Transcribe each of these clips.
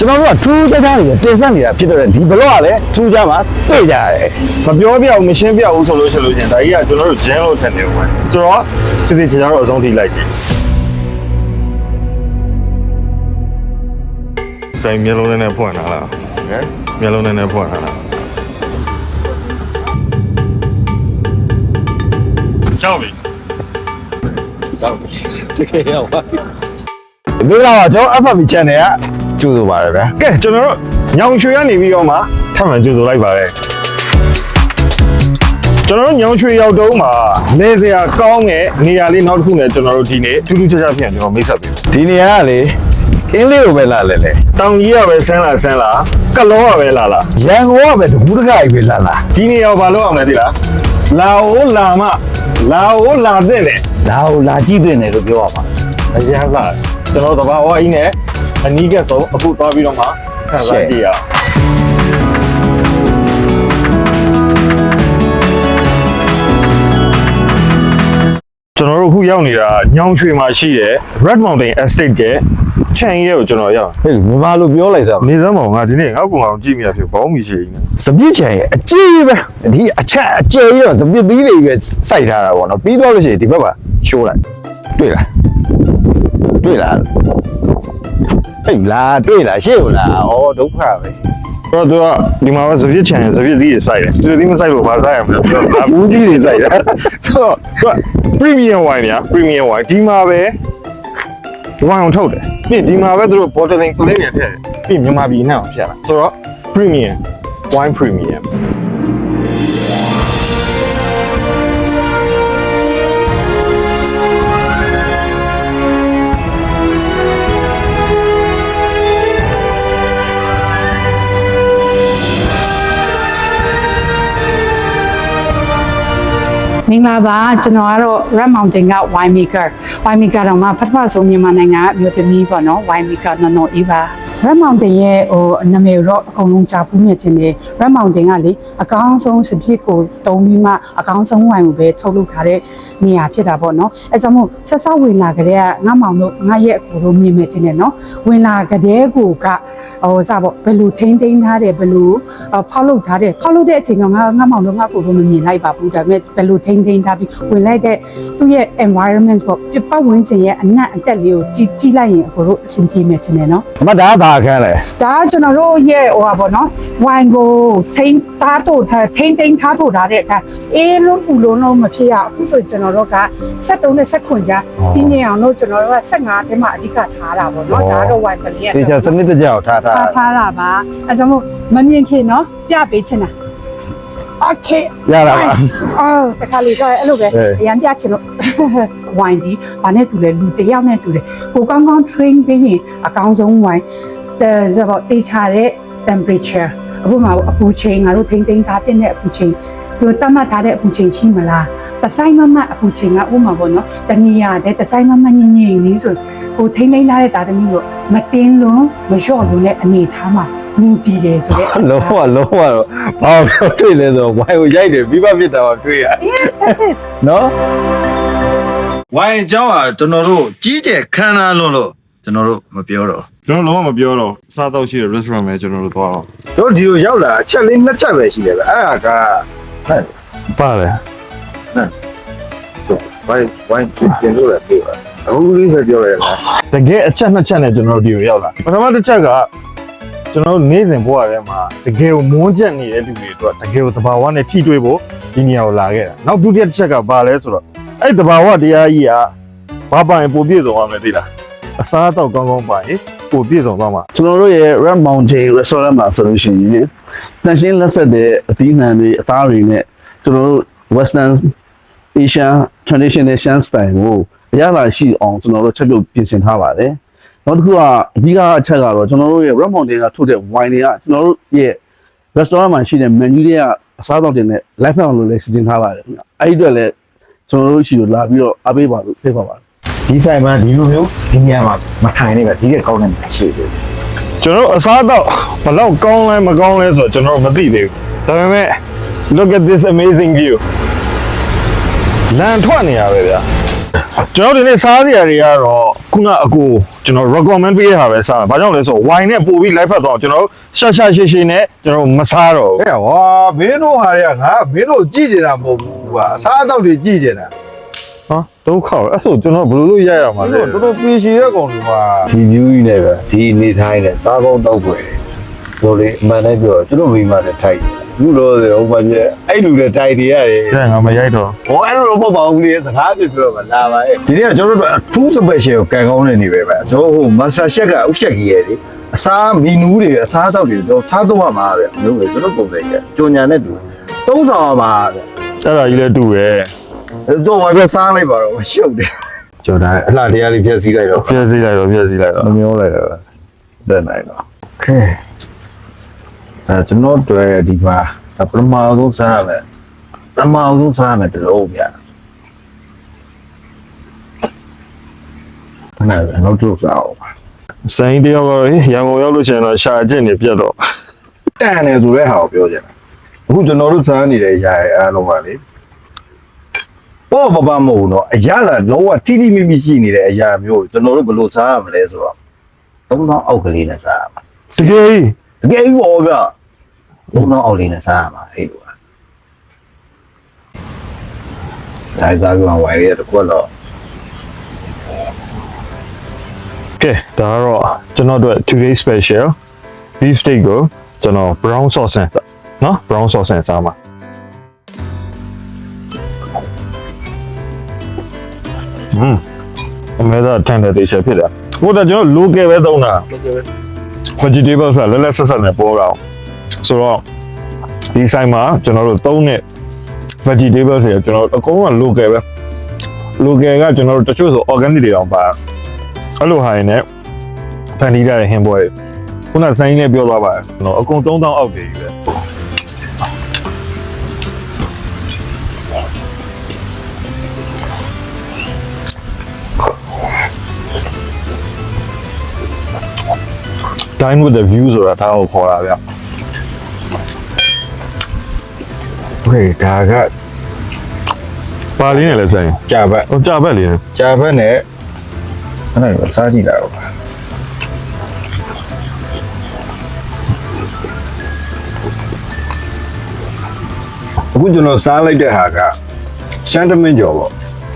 ကျွန်တော်တို့ကထူးခြားခြားတွေတင်ဆက်နေတာဖြစ်တော့ဒီဘလော့ကလည်းထူးခြားမှတွေ့ကြရတယ်မပြောပြအောင်မရှင်းပြအောင်ဆိုလို့ရှိလို့ရှင်ဒါကြီးကကျွန်တော်တို့ဂျင်းလို့ထင်နေဝင်ကျွန်တော်တတိချာတော့အဆုံးထိလိုက်ကြည့်ဆိုင်မျက်လုံးနဲ့ဖွင့်လာလားဟမ်မျက်လုံးနဲ့ဖွင့်လာလားချောက်ပြီတကယ်ရောက်ပါဒီလောက်ကျွန်တော် FB channel က ကျိုးဆိုပါတယ်ဗျာကဲကျွန်တော်တို့ညောင်ရွှေကနေပြီးတော့မှထပ်မံကြိုဆိုလိုက်ပါရစေကျွန်တော်တို့ညောင်ရွှေရောက်တုံးမှာလဲစရာကောင်းတဲ့နေရာလေးနောက်တစ်ခုနဲ့ကျွန်တော်တို့ဒီနေ့ထူးထူးခြားခြားပြန်ကျွန်တော်မိတ်ဆက်ပေးဒီနေရာကလေအင်းလေးကိုပဲလာလဲလေတောင်ကြီးကပဲဆန်းလာဆန်းလာကလောကပဲလာလာရန်ကုန်ကပဲတကူးတကကြီးပဲလာလာဒီနေရာကိုဘာလုပ်အောင်လဲသိလားလာအိုလာမလာအိုလာတဲ့တယ်ဒါကိုလာကြည့်တင်တယ်လို့ပြောရမှာအရန်လာကျွန်တော်တဘာဝကြီးနဲ့ အနီးကဆုံးအခုသွားပြီးတော့မှခန်းစားကြည့်ရအောင်ကျွန်တော်တို့အခုရောက်နေတာညောင်ရွှေမှာရှိတဲ့ Red Mountain Estate ကခြံရဲကိုကျွန်တော်ရောက်ဟဲ့မြန်မာလိုပြောလိုက်စမ်းနေစမ်းပါဦးငါဒီနေ့ငေါ့ကောင်အောင်ကြည့်မိရဖြစ်ဘောင်းမီရှိနေစပြစ်ချင်ရဲ့အကြီးပဲဒီအချက်အကျယ်ကြီးတော့စပြစ်သီးတွေပဲစိုက်ထားတာပေါ့နော်ပြီးတော့လို့ရှိရင်ဒီဘက်မှာရှိုးလိုက်တွေ့လားတွေ့လား ဟဲ့လားတွေ့လားရှေ့ကိုလားဩဒုက္ခပဲတော့သူကဒီမှာပဲစပြစ်ချန်စပြစ်သီးတွေစိုက်တယ်စပြစ်သီးမစိုက်လို့ဘာစိုက်ရမလဲသူကဘာဘူးကြီးတွေစိုက်တယ်ဆိုတော့သူက premium wine ညာ premium wine ဒီမှာပဲ wine ကိုထုတ်တယ်ပြီးဒီမှာပဲသူတို့ bottling ကလေးတွေထည့်တယ်ပြီးမြန်မာပြည်နဲ့အောင်ဖြတ်လာဆိုတော့ premium wine premium မင်္ဂလာပါကျွန်တော်ကတော့ Red Mountain က wine maker wine maker တော့မှပထမဆုံးမြန်မာနိုင်ငံအမျိုးသမီးပေါ့နော် wine maker နော်နော်အေးပါ Red Mountain ရဲ့ဟိုနာမည်တော့အကုန်လုံးကြားဖူးမြင်တင်တယ် Red Mountain ကလေအကောင်းဆုံးစပစ်ကိုတုံးပြီးမှအကောင်းဆုံး wine ကိုပဲထုတ်လုပ်ထားတဲ့နေရာဖြစ်တာပေါ့နော်အဲကြောင့်မို့ဆက်ဆောက်ဝင်လာကြတဲ့ငါမောင်တို့ငါရဲ့အကူတို့မြင်မြင်တင်တယ်နော်ဝင်လာကြတဲ့ကိုကဟိုစပေါ့ဘယ်လိုထိန်းသိမ်းထားတယ်ဘယ်လိုအော်ဖောက်လုပ်ထားတယ်ဖောက်လုပ်တဲ့အချိန်ကငါငါမောင်တို့ငါကိုတို့မမြင်လိုက်ပါဘူးဒါပေမဲ့ဘယ်လိုထိန်းသိမ်းထားပြီးဝင်လိုက်တဲ့သူ့ရဲ့ environment ပေါ့ပြပတ်ဝန်းကျင်ရဲ့အနက်အတက်လေးကိုကြည့်ကြည့်လိုက်ရင်အကိုတို့အဆင်ပြေမယ်ထင်တယ်နော်အမဒါကဘာခန်းလဲ ဒါကကျွန်တော်တို့ရဲ့ဟိုပါပေါ့နော်ဝိုင်ကိုထိန်းသားတို့ထားထိန်းသိမ်းထားတို့ထားတဲ့အခါအေးလုံးပူလုံးလုံးမဖြစ်ရအခုဆိုကျွန်တော်တို့က73နဲ့79ကြားဒီနေအောင်လို့ကျွန်တော်တို့က15ထဲမှာအဓိကထားတာပေါ့နော်ဒါတော့ဝိုင်ကလေး တေချာစနစ်တကျကိုထားထား ထားထားတာပါအဲကြောင့်မို့မမြင်ခင်နော်ပြပေးချင်တာโอเค ရတာပါ အော်တခါလေးတော့အဲ့လိုပဲ အေး အရန်ပြချင်လို့ ဝိုင်ဒီဘာနဲ့တူလဲလူတစ်ယောက်နဲ့တူတယ်ကိုကောင်းကောင်း train ပေးရင်အကောင်းဆုံးဝိုင် တဲ့ဇဘောတေချာတဲ့ temperature အခုမှအပူချိန်ငါတို့ထိမ့်သိမ်းထားတဲ့အပူချိန်ဒီတတ်မှတ်ထားတဲ့အပူချိန်ရှိမလားတဆိုင်မမအပူချိန်ကဥပမာပေါ့နော်တနည်းရတဲ့တဆိုင်မမညင်ညင်လေးဆိုကိုထိမ့်သိမ်းထားတဲ့တာသမီးကိုမတင်းလုံးမလျှော့လို့နဲ့အနေထားမှာမူတည်တယ်ဆိုတဲ့လုံးဝလုံးဝတော့ဘာလို့တွေ့လဲဆိုတော့ဝိုင်ကိုရိုက်တယ်ပြီးပါဖြစ်တာပါတွေ့ရ Yeah that's it နော်ဝိုင်အကြောင်းอ่ะကျွန်တော်တို့ကြီးကျယ်ခမ်းနားလို့လို့ကျွန်တော်တို့မပြောတော့ ကျွန်တော်လုံးဝမပြောတော့စားတော့ရှိတဲ့ restaurant ပဲကျွန်တော်တို့သွားအောင်တို့ဒီကိုရောက်လာအချက်လေးနှစ်ချက်ပဲရှိတယ်ဗျအဲ့ဒါကဟဲ့ပါတယ်ဝိုင်ဝိုင်ပြင်လို့လည်းပြေးပါအခုလေးပဲပြောရလားတကယ်အချက်နှစ်ချက်နဲ့ကျွန်တော်တို့ဒီကိုရောက်လာပထမတစ်ချက်ကကျွန်တော်တို့နေ့စဉ်ဘဝထဲမှာတကယ်ကိုမွန်းချက်နေတဲ့လူတွေအတွက်တကယ်ကိုသဘာဝနဲ့ထိတွေ့ဖို့ဒီနေရာကိုလာခဲ့တာနောက်ဒုတိယတစ်ချက်ကဘာလဲဆိုတော့အဲ့သဘာဝတရားကြီးကဘာပိုင်ပိုပြည့်စုံအောင်မသိလားအစားအသောက်ကောင်းကောင်းပါရင် ပိုပြည့်စုံသွားမှာကျွန်တော်တို့ရဲ့ Red Mountain Restaurant မှာဆိုလို့ရှိရင်တန်ရှင်းလက်ဆက်တဲ့အသီးနှံတွေအသားတွေနဲ့ကျွန်တော်တို့ Western Asian Traditional Asian Style ကိုအရသာရှိအောင်ကျွန်တော်တို့ချက်ပြုတ်ပြင်ဆင်ထားပါတယ်။နောက်တစ်ခုကအဓိကအချက်ကတော့ကျွန်တော်တို့ရဲ့ Red Mountain ကထုတ်တဲ့ wine တွေကကျွန်တော်တို့ရဲ့ restaurant မှာရှိတဲ့ menu တွေကအစားအသောက်တွေနဲ့ live အောင်လို့လည်းစီစဉ်ထားပါတယ်။အဲဒီအတွက်လည်းကျွန်တော်တို့ရှိကိုလာပြီးတော့အားပေးပါလို့ဖိတ်ပါပါတယ် ဒီဆိုင်မှာဒီလိုမျိုးဒီနေရာမှာမထိုင်နေပဲဒီကကောင်းတဲ့မရှိဘူးကျွန်တော်တို့အစားအသောက်ဘယ်လောက်ကောင်းလဲမကောင်းလဲဆိုတော့ကျွန်တော်တို့မသိသေးဘူးဒါပေမဲ့ look at this amazing view လန်ထွက်နေရပဲဗျာကျွန်တော်ဒီနေ့စားစရာတွေကတော့ခုနအကိုကျွန်တော် recommend ပေးရတာပဲစားတာဘာကြောင့်လဲဆိုတော့ wine နဲ့ပို့ပြီးလိုက်ဖက်တော့ကျွန်တော်ရှာရှာရှည်ရှည်နဲ့ကျွန်တော်မစားတော့ဘူးဟဲ့ဟောမင်းတို့ဟာတွေကငါမင်းတို့ကြည့်နေတာမဟုတ်ဘူးကွာအစားအသောက်တွေကြည့်နေတာ ဟာဒုက္ခပဲအဲ့ဆိုကျွန်တော်ဘယ်လိုလုပ်ရရမှာမင်းလဲတို့တော်တော်ပြေရှိတဲ့ကောင်တွေပါဒီမျိုးကြီးနဲ့ပဲဒီအနေထိုင်းနဲ့စားကောင်းတောက်ွယ်ဆိုလေအမှန်တည်းပြောကျွန်တော်မိမနဲ့ထိုက်တယ်လူတော့ဟိုမှာကျအဲ့လူနဲ့ထိုက်နေရတယ်တဲ့ငါမရိုက်တော့ဟောအဲ့လိုတော့မဟုတ်ပါဘူးလေစကားပြပြောမှာလာပါရဲ့ဒီနေ့ကကျွန်တော်တို့အထူး special ကိုကန်ကောင်းနေနေပဲဗျကျွန်တော်ဟို master chef ကဥချက်ကြီးရဲ့လေအစားမီနူးတွေအစားအသောက်တွေတော့စားတော့မှာဗျမျိုးပဲကျွန်တော်ပုံစံကြီးကြော်ညာနဲ့တူသုံးဆောင်မှာဗျအဲ့ဒါကြီးလဲတူရဲ့ တော့ဝါပြစားလိုက်ပါတော့မရှုပ်တယ်ကျော်ဒါအလှတရားလေးဖြည့်ဆည်းလိုက်တော့ဖြည့်ဆည်းလိုက်တော့ဖြည့်ဆည်းလိုက်တော့မမျောလိုက်တော့တက်နိုင်တော့ကဲအဲကျွန်တော်တွေ့ဒီမှာဒါပထမဆုံးစားရမယ်ပထမဆုံးစားရမယ်တလို့ဗျာနာနောက်တို့စားအောင်ပါစိုင်းတယောက်ကတော့ရန်ကုန်ရောက်လို့ရှိရင်တော့ရှာကျင့်နေပြတ်တော့တန်တယ်ဆိုတဲ့ဟာကိုပြောချင်တာအခုကျွန်တော်တို့စားနေတဲ့ຢာရဲ့အားလုံးကလေ ပေါ့ပပမဟုတ်တော့အရာလာလုံးဝတိတိမိမိရှိနေတဲ့အရာမျိုးကိုကျွန်တော်တို့ဘယ်လိုစားရမလဲဆိုတော့သုံးတော့အောက်ကလေးနဲ့စားရမှာတကယ်ကြီးတကယ်ကြီးပေါ့ဗျသုံးတော့အောက်လေးနဲ့စားရမှာအဲ့လိုပါဒါစားပြီးမှဝိုင်းရတဲ့ကွက်တော့ကဲဒါကတော့ကျွန်တော်တို့ today special beef steak ကိုကျွန်တော် brown sauce နဲ့စားနော် brown sauce နဲ့စားမှာ ဟွန်းအမေသာတန်တဲ့တေချာဖြစ်တာဟိုတော့ကျွန်တော် local ပဲသုံးတာ vegetable ဆိုတာလက်လက်ဆက်ဆက်နဲ့ပေါ်တာဆိုတော့ဒီဆိုင်မှာကျွန်တော်တို့သုံးတဲ့ vegetable တွေကျွန်တော်အကုန်လုံးက local ပဲ local ကကျွန်တော်တို့တချို့ဆို organic တွေတောင်ပါအဲ့လိုဟာရင်းနဲ့ဖန်တီးရတဲ့ဟင်းပွဲတွေခုနဆိုင်လေးပြောသွားပါတယ်ကျွန်တော်အကုန်3000အောက်တည်းကြီးပဲ။ dine with the view ဆိုတာဒါကိုခေါ်တာဗျဟေးဒါကပါလေးနဲ့လည်းဆိုင်ကြာဘက်ဟိုကြာဘက်လေးနဲ့ကြာဘက်နဲ့အဲ့ဒါကိုစားကြည့်တာတော့အခုကျွန်တော်စားလိုက်တဲ့ဟာကရှမ်းတမင်းကျော်ပေါ့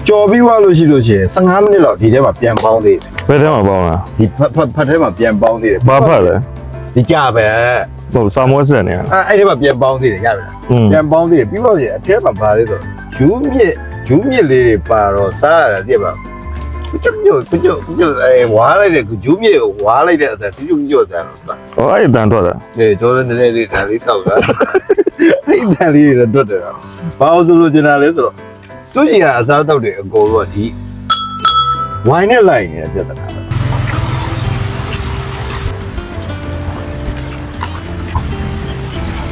ကျော်ပြီးွားလို့ရှိလို့ရှိရင်15မိနစ်လောက်ဒီထဲမှာပြန်ပေါင်းသေးတယ် ဘယ်ထဲမှာပေါင်းလားဒီဖတ်ဖတ်ဖတ်ထဲမှာပြန်ပေါင်းသေးတယ်။ဘာဖတ်လဲဒီကြာပဲ။ဟိုစာမွေးစက်နေရအဲ့အဲ့ဒီမှာပြန်ပေါင်းသေးတယ်ရပြီလား။อืมပြန်ပေါင်းသေးတယ်ပြီးတော့ရင်အထက်မှာဗာလဲဆိုဂျူးမြစ်ဂျူးမြစ်လေးတွေပါတော့စားရတာတည့်ပါကျုပ်ညို့ကျုပ်ညို့အဲဝါလိုက်တဲ့ဂျူးမြစ်ကိုဝါလိုက်တဲ့အတိုင်းကျုပ်ညို့တယ်လို့ဆိုတာ။ဟောအဲ့တန်ထွက်တာအဲကျောင်းနေတဲ့လေးဒါလေးတောက်တာအဲ့ဒါလေးတွေတွတ်တယ်ဘာလို့ဆိုလို့ကျင်တာလဲဆိုတော့သူ့စီကအစားတောက်တွေအကုန်လုံးကဒီ ဝိုင်းနဲ့လိုက်နေတဲ့ပြဿနာပဲ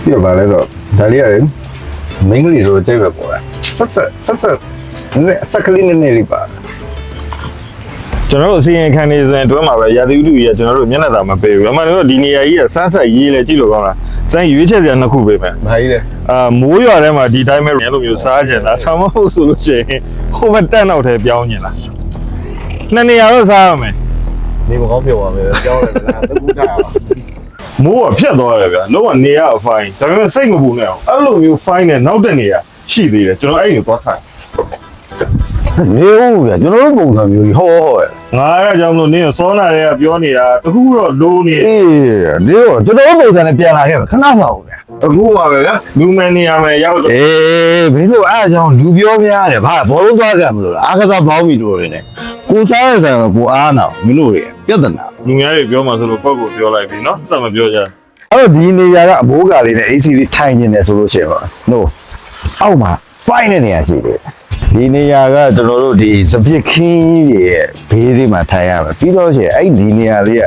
ပြပါလဲတော့ဒါလေးရတယ်မင်းကလေးဆိုကြိုက်ပဲပေါ်တာဆက်ဆက်ဆက်ဆက်နဲ့စက်ကလေးနည်းနည်းလေးပါ။ကျွန်တော်တို့အစီရင်ခံနေဆိုရင်တွဲမှာပဲရာသီဥတုကြီးကကျွန်တော်တို့မျက်နှာသာမပေးဘူး။အမှန်တော့ဒီနေရာကြီးကစမ်းဆက်ရေးလေကြည့်လို့ကောင်းလား။စမ်းရွေးချက်စရာနှစ်ခုပေးမယ်ဘာကြီးလဲ။အာမိုးရွာထဲမှာဒီတိုင်းပဲအဲ့လိုမျိုးစားကြတာ။ဒါမှမဟုတ်ဆိုလို့ရှိရင်ဟိုဘက်တက်နောက်ထဲပြောင်းကျင်လား။ နှစ်နေရာတော့စားရမယ်နေမကောင်းပြောပါမယ်ကြောင်းတယ်လားတကူတာပါ။မိုးကဖြတ်သွားတယ်ဗျာ။လုံးဝနေရအဖိုင်းဒါပေမဲ့စိတ်မပူနဲ့အောင်။အဲ့လိုမျိုး fine နဲ့နောက်တဲ့နေရာရှိသေးတယ်ကျွန်တော်အဲ့ဒီကိုသွားထိုင်နေဦးဗျကျွန်တော်တို့ပုံစံမျိုးကြီးဟောဟောရဲ့ငါအဲ့ဒါကြောင့်မလို့နင်းစောနာတွေကပြောနေတာတခုတော့လိုးနေအေးဒီတော့ကျွန်တော်တို့ပုံစံနဲ့ပြန်လာခဲ့ပဲခဏဆောင်ဗျအခုပါပဲဗျာလူမယ်နေရာမယ်ရောက်တော့အေးဘင်းတို့အားကြောင့်လူပြောများတယ်ဘာဘောလုံးသွားကြမလို့လားအားကစားပေါင်းပြီတို့တွေနဲ့ ကိုစားရဆိုင်ကကိုအားနာမင်းတို့တွေပြဿနာလူများတွေပြောမှဆိုလို့ပုတ်ကိုပြောလိုက်ပြီနော်စက်မပြောကြအဲ့တော့ဒီနေရာကအဘိုးကလေးနဲ့ AC လေးထိုင်နေတယ်ဆိုလို့ရှိရင်ပါ no အောက်မှာ fine တဲ့နေရာရှိတယ်ဒီနေရာကကျွန်တော်တို့ဒီစပစ်ခင်းကြီးရဲ့ဘေးလေးမှာထိုင်ရမယ်ပြီးတော့ရှိရင်အဲ့ဒီနေရာလေးက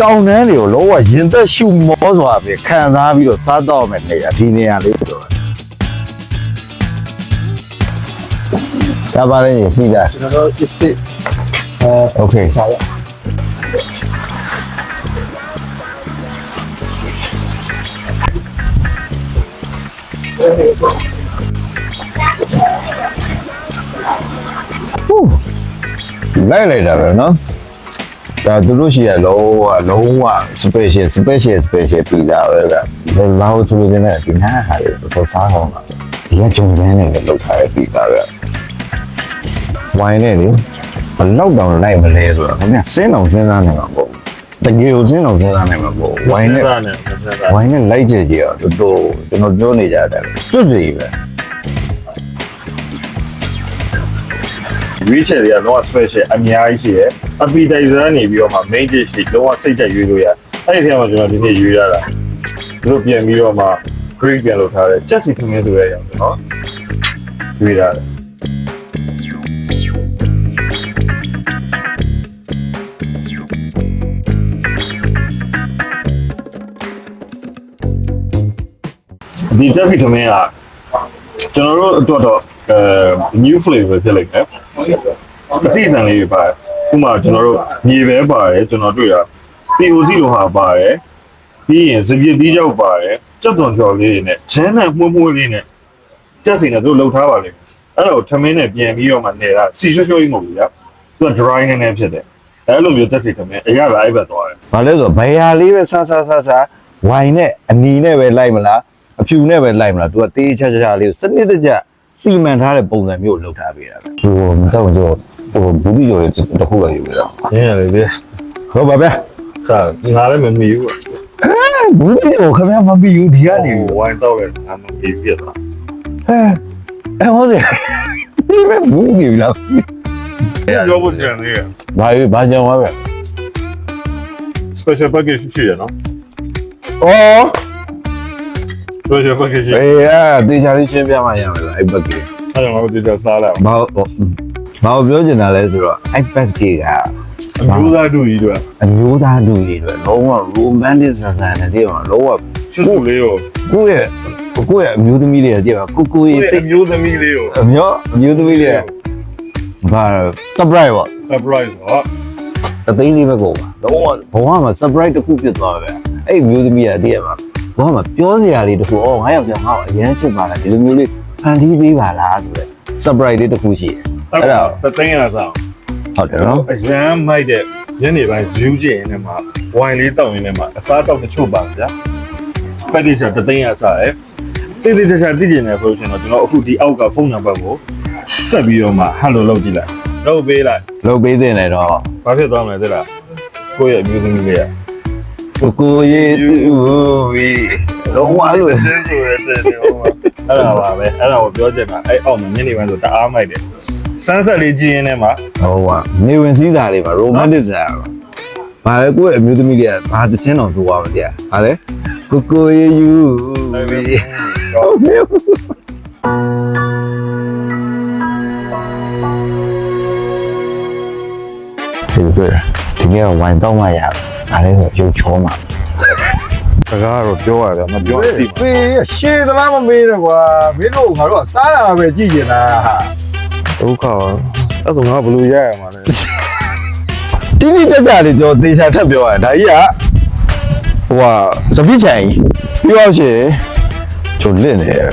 တောင်တန်းတွေကိုလောကရင်သက်ရှုမောစွာပဲခံစားပြီးတော့စားတော့မယ်နေရာဒီနေရာလေးဆိုတော့ ဒါပါလေပြီလား ကျွန်တော်တို့ estate โอเคစားရဟူး လိုက်လိုက်တာပဲနော်ဒါသူတို့ရှိရလုံးဝလုံးဝ special special special ပြီးတာပဲဗျလာဟိုဆိုလို့လည်းဒီနားဟာလေတော့စားအောင်ပါဒီကဂျုံကျန်းနဲ့လည်းလောက်ထားရပြီးတာပဲ ဝိုင်းနဲ့လေဘလောက်တောင်လိုက်မလဲဆိုတော့ခင်ဗျစဉ်းအောင်စဉ်းစားနေမှာပေါ့တကယ်ကိုစဉ်းအောင်စဉ်းစားနေမှာပေါ့ဝိုင်းနဲ့နဲ့နဲ့ဆက်စားဝိုင်းနဲ့လိုက်ကြကြရတော့တော်ကျွန်တော်ပြောနေကြတယ်ကျွတ်စီပဲရွေးချယ်တွေကလောက special အများကြီးရှိတယ် appetizer နေပြီးတော့မှ main dish တွေလောကစိတ်ကြိုက်ရွေးလို့ရအဲ့ဒီထဲမှာကျွန်တော်ဒီနေ့ရွေးရတာသူတို့ပြန်ပြီးတော့မှ greek ပြန်လုပ်ထားတယ်ချက်စီထမင်းဆိုရအောင်ကျွန်တော်ရွေးရတယ် ဒီတက်စီထမင်းကကျွန်တော်တို့အတွက်တော့အဲ new flavor ဖြစ်လိုက်တယ်အစီအစဉ်လေးတွေပါတယ်ဥပမာကျွန်တော်တို့မြေပဲပါတယ်ကျွန်တော်တွေ့တာ POC လိုဟာပါတယ်ပြီးရင်စပြစ်သီးကြောက်ပါတယ်ကြက်သွန်ကြော်လေးတွေနဲ့ချမ်းနဲ့မှုန့်မှုန့်လေးနဲ့ကြက်စီနဲ့သူတို့လှုပ်ထားပါလိမ့်မယ်အဲ့တော့ထမင်းနဲ့ပြန်ပြီးတော့မှနေတာစီရွှွှွှွှမဟုတ်ဘူးဗျာသူက dry နဲ့နဲ့ဖြစ်တယ်အဲ့လိုမျိုးတက်စီထမင်းအရသာအဲ့ဘက်သွားတယ်ဘာလဲဆိုတော့ဘယ်ဟာလေးပဲဆဆဆဆဝိုင်းနဲ့အနီနဲ့ပဲလိုက်မလား အဖြူနဲ့ပဲလိုက်မလား तू ကတေးချာချာလေးကိုစနစ်တကျစီမံထားတဲ့ပုံစံမျိုးကိုလုပ်ထားပေးတာပဲဟိုမတော့ကြောဟိုဘူးပြီးကြောလေးတစ်ခုပဲယူရတော့ရင်းရတယ်ဗျာဟုတ်ပါဗျာစားငါလည်းမမီဘူးဘူးပြီးကြောခင်ဗျာမပြီးဘူးဒီကနေဟိုဝိုင်းတော့လည်းငါမမီပြတ်သွားဟဲအဲဟောတယ်ဒီမဲ့ဘူးပြီးလားပြောဖို့ကြံနေရဘာယူဘာကြောင်ပါဗျာ special package ရှိရနော်အော် special package ရှိအေးအဲတေချာလေးရှင်းပြမှရမယ်လားအဲ့ဘက်ကအဲ့ဒါငါတို့ဒီတော့စားလိုက်ဘာဘာပြောချင်တာလဲဆိုတော့အဲ့ဘက်ကကအောင်ဘူးသားတို့ကြီးတို့အမျိုးသားလူတွေအတွက်လုံးဝ romantic ဆန်ဆန်နဲ့တည်းမှာလုံးဝချွတ်ချွတ်လေးကိုကိုယ့်ရဲ့ကိုယ့်ရဲ့အမျိုးသမီးတွေကတည်းမှာကိုကိုရဲ့ကိုတိယ့်တ်မျိုးသမီးလေးကိုအမျိုးအမျိုးသမီးတွေကဘာ surprise ပေါ့ surprise တော့တသိန်းလေးပဲကုန်ပါလုံးဝဘဝမှာ surprise တစ်ခုဖြစ်သွားပဲအဲ့အမျိုးသမီးကတည်းမှာ ဘဝမှာပြောစရာလေးတစ်ခုအော်ငါယောက်ျားငါ့ကိုအရန်ချစ်ပါလားဒီလိုမျိုးလေးဖန်တီးပေးပါလားဆိုတဲ့ surprise လေးတစ်ခုရှိတယ်အဲ့ဒါသသိန်းရစားဟုတ်တယ်နော်အရန်မိုက်တဲ့ညနေပိုင်း view ကြည့်ရင်လည်းမှာဝိုင်လေးတောက်ရင်လည်းမှာအစားတောက်တချို့ပါဗျာ package ကသသိန်းရစားရယ်တိတိကျကျသိကျင်တယ်ဆိုလို့ရှိရင်တော့ကျွန်တော်အခုဒီအောက်ကဖုန်းနံပါတ်ကိုဆက်ပြီးတော့မှ hello လုပ်ကြည့်လိုက်လုပ်ပေးလိုက်လုပ်ပေးတဲ့နေတော့ဘာဖြစ်သွားမလဲသိလားကိုယ့်ရဲ့အမျိုးသမီးလေးကကို ကိုရဲ့သူဝီလုံးဝလို့ကျေးဇူးရတဲ့နေဟောအဲ့ဒါပါပဲအဲ့ဒါကိုပြောချင်တာအဲ့အောက်မှာညနေပိုင်းဆိုတအားမိုက်တယ်ဆန်းဆက်လေးကြည့်ရင်းနဲ့မှာဟိုကနေဝင်စည်းစာလေးပါ romantic စာပါဘာလဲကိုယ့်ရဲ့အမျိုးသမီးတွေကဘာတချင်းတော်ဆိုသွားမလဲဟာလေကိုကိုရဲ့ယူဝီဟုတ်ပြီဒီလိုဒီနေ့ဝိုင်းတော့မှရ ဘာလဲဆိုရုပ်ချောမှာစကားကတော့ပြောရတယ်မပြောသိပါပေးရှေးသလားမမေးတော့ကွာမင်းတို့ငါတို့ကစားတာပဲကြည့်နေတာဟာဒုက္ခပါအဲ့ဒါငါဘယ်လိုရရမှာလဲတိတိကျကျလေးကျွန်တော်သေချာထပ်ပြောရတာဒါကြီးကဟိုဟာစပိချိုင်ပြောရရှင်ကျွန်တော်လင့်နေတယ်